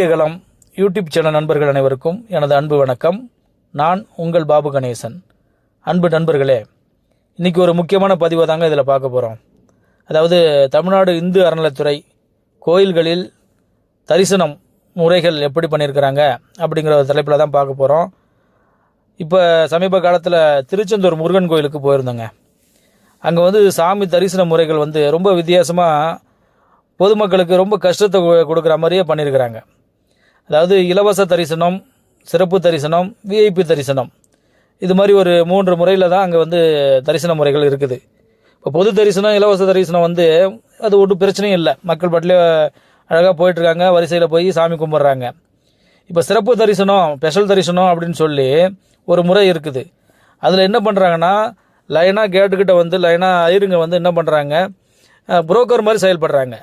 களம் YouTube channel நண்பர்கள் அனைவருக்கும் எனது அன்பு வணக்கம். நான் உங்கள் பாபு கணேசன். அன்பு நண்பர்களே இன்றைக்கி ஒரு முக்கியமான பதிவை தாங்க இதில் பார்க்க போகிறோம் அதாவது தமிழ்நாடு இந்து அறநிலைத்துறை கோயில்களில் தரிசனம் முறைகள் எப்படி பண்ணியிருக்கிறாங்க அப்படிங்கிற ஒரு தலைப்பில் தான் பார்க்க போகிறோம் இப்போ சமீப காலத்தில் திருச்செந்தூர் முருகன் கோயிலுக்கு போயிருந்தோங்க. அங்கே வந்து சாமி தரிசன முறைகள் வந்து ரொம்ப வித்தியாசமாக பொதுமக்களுக்கு ரொம்ப கஷ்டத்தை கொடுக்குற மாதிரியே பண்ணியிருக்கிறாங்க. அதாவது இலவச தரிசனம் சிறப்பு தரிசனம் விஐபி தரிசனம். இது மாதிரி ஒரு மூன்று முறையில் தான் அங்கே வந்து தரிசன முறைகள் இருக்குது. இப்போ பொது தரிசனம் இலவச தரிசனம் வந்து அது ஒன்றும் பிரச்சனையும் இல்லை. மக்கள் பாட்டிலே அழகாக போயிட்டுருக்காங்க வரிசையில் போய் சாமி கும்பிட்றாங்க. இப்போ சிறப்பு தரிசனம் ஸ்பெஷல் தரிசனம் அப்படின்னு சொல்லி ஒரு முறை இருக்குது. அதில் என்ன பண்ணுறாங்கன்னா லைனாக கேட்டுக்கிட்ட வந்து லைனாக ஐருங்க வந்து என்ன பண்ணுறாங்க புரோக்கர் மாதிரி செயல்படுறாங்க.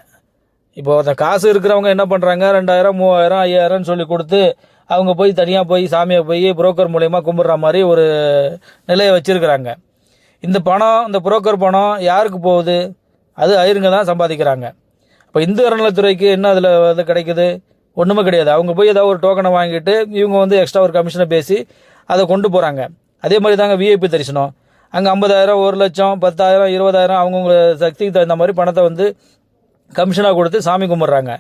இப்போ அந்த காசு இருக்கிறவங்க என்ன பண்ணுறாங்க ரெண்டாயிரம் மூவாயிரம் ஐயாயிரம்னு சொல்லி கொடுத்து அவங்க போய் தனியாக போய் சாமியை போய் புரோக்கர் மூலயமா கும்பிட்ற மாதிரி ஒரு நிலையை வச்சுருக்கிறாங்க. இந்த பணம் இந்த புரோக்கர் பணம் யாருக்கு போகுது? அது ஐருங்க தான் சம்பாதிக்கிறாங்க. இப்போ இந்து அறநிலைத்துறைக்கு என்ன அதில் வந்து கிடைக்குது? ஒன்றுமே கிடையாது. அவங்க போய் ஏதாவது ஒரு டோக்கனை வாங்கிட்டு இவங்க வந்து எக்ஸ்ட்ரா ஒரு கமிஷனை பேசி அதை கொண்டு போகிறாங்க அதே மாதிரி தாங்க விஐபி தரிசனம். அங்கே ஐம்பதாயிரம் ஒரு லட்சம் பத்தாயிரம் இருபதாயிரம் அவங்கவுங்க சக்திக்கு தகுந்த மாதிரி பணத்தை வந்து கமிஷனாக கொடுத்து சாமி கும்பிட்றாங்க.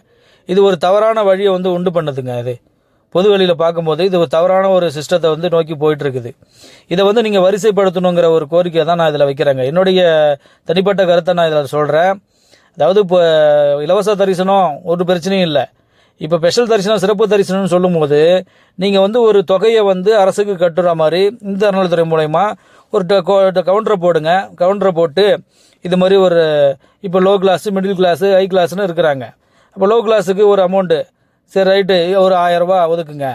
இது ஒரு தவறான வழியை வந்து உண்டு பண்ணுதுங்க இது பொது வெளியில் பார்க்கும்போது இது ஒரு தவறான ஒரு சிஸ்டத்தை வந்து நோக்கி போயிட்டுருக்குது. இதை வந்து நீங்கள் வரிசைப்படுத்தணுங்கிற ஒரு கோரிக்கையை தான் நான் இதில் வைக்கிறேங்க. என்னுடைய தனிப்பட்ட கருத்தை நான் இதில் சொல்கிறேன் அதாவது இப்போ இலவச தரிசனம் ஒரு பிரச்சனையும் இல்லை. இப்போ ஸ்பெஷல் தரிசனம் சிறப்பு தரிசனம்னு சொல்லும்போது நீங்கள் வந்து ஒரு தொகையை வந்து அரசுக்கு கட்டுற மாதிரி இந்த அறநிலைத்துறை மூலயமா ஒரு கவுண்டரை போடுங்க. கவுண்டரை போட்டு இது மாதிரி ஒரு இப்போ low class middle class high கிளாஸ்னு இருக்கிறாங்க. அப்போ லோ கிளாஸுக்கு ஒரு அமௌண்ட்டு சரி ரைட்டு ஒரு ஆயரரூபா ஒதுக்குங்க.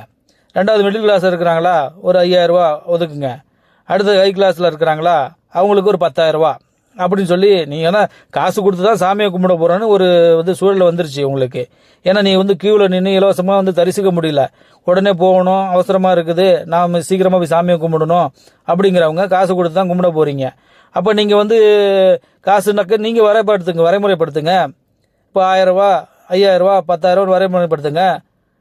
ரெண்டாவது மிடில் கிளாஸ் இருக்கிறாங்களா ஒரு ஐயாயிரரூபா ஒதுக்குங்க. அடுத்து ஹை கிளாஸில் இருக்கிறாங்களா அவங்களுக்கு ஒரு பத்தாயிரரூபா அப்படின்னு சொல்லி நீங்கள் ஏன்னா காசு கொடுத்து தான் சாமியை கும்பிட போகிறோன்னு ஒரு வந்து சூழல் வந்துருச்சு உங்களுக்கு. ஏன்னா நீ வந்து கியூவில் நின்று இலவசமாக வந்து தரிசிக்க முடியல. உடனே போகணும் அவசரமாக இருக்குது. நாம் சீக்கிரமாக போய் சாமியை கும்பிடணும். அப்படிங்கிறவங்க காசு கொடுத்து தான் கும்பிட போகிறீங்க அப்போ நீங்கள் வந்து காசுனாக்க நீங்கள் வரைப்படுத்துங்க வரைமுறைப்படுத்துங்க. இப்போ ஆயிரரூபா ஐயாயிரரூபா பத்தாயிரரூபா வரைமுறைப்படுத்துங்க.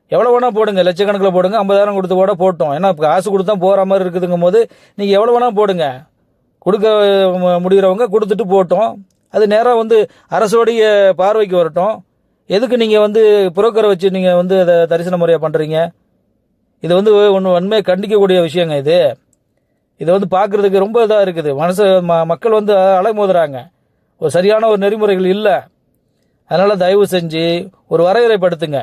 எவ்வளோ வேணால் போடுங்க லட்சக்கணக்கில் போடுங்க ஐம்பதாயிரம் கொடுத்து கூட போட்டோம். ஏன்னா காசு கொடுத்து தான் போகிற மாதிரி இருக்குதுங்கும் போது நீங்கள் எவ்வளோ வேணால் போடுங்க. கொடுக்க மு- முடிகிறவங்க கொடுத்துட்டு போட்டோம். அது நேராக வந்து அரசோடைய பார்வைக்கு வரட்டும். எதுக்கு நீங்கள் வந்து புரோக்கரை வச்சு நீங்கள் வந்து அதை தரிசன முறையாக பண்ணுறீங்க இது வந்து ஒன்று உண்மையை கண்டிக்கக்கூடிய விஷயங்க இது. இதை வந்து பார்க்குறதுக்கு ரொம்ப இதாக இருக்குது. மனசு ம மக்கள் வந்து அலைமோதுறாங்க. ஒரு சரியான ஒரு நெறிமுறைகள் இல்லை. அதனால் தயவு செஞ்சு ஒரு வரையறைப்படுத்துங்க.